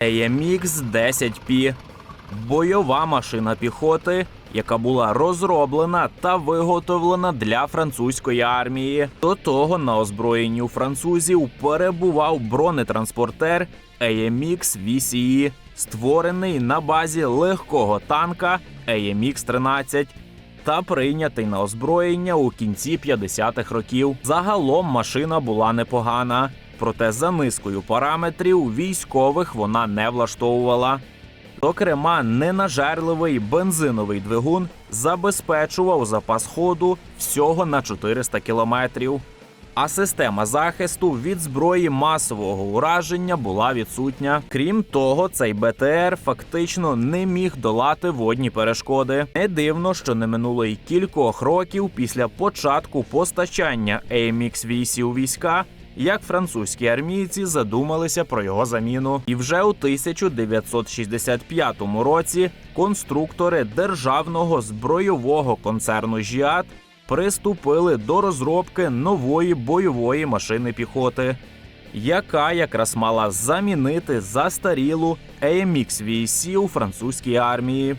AMX 10P бойова машина піхоти, яка була розроблена та виготовлена для французької армії. До того на озброєнні у французів перебував бронетранспортер AMX VCE, створений на базі легкого танка AMX 13 та прийнятий на озброєння у кінці 50-х років. Загалом машина була непогана, проте за низкою параметрів військових вона не влаштовувала. Зокрема, ненажерливий бензиновий двигун забезпечував запас ходу всього на 400 кілометрів. А система захисту від зброї масового ураження була відсутня. Крім того, цей БТР фактично не міг долати водні перешкоди. Не дивно, що не минуло й кількох років після початку постачання AMX 8 у війська, як французькі армійці задумалися про його заміну. І вже у 1965 році конструктори державного збройового концерну «Жіат» приступили до розробки нової бойової машини піхоти, яка якраз мала замінити застарілу AMX VC у французькій армії.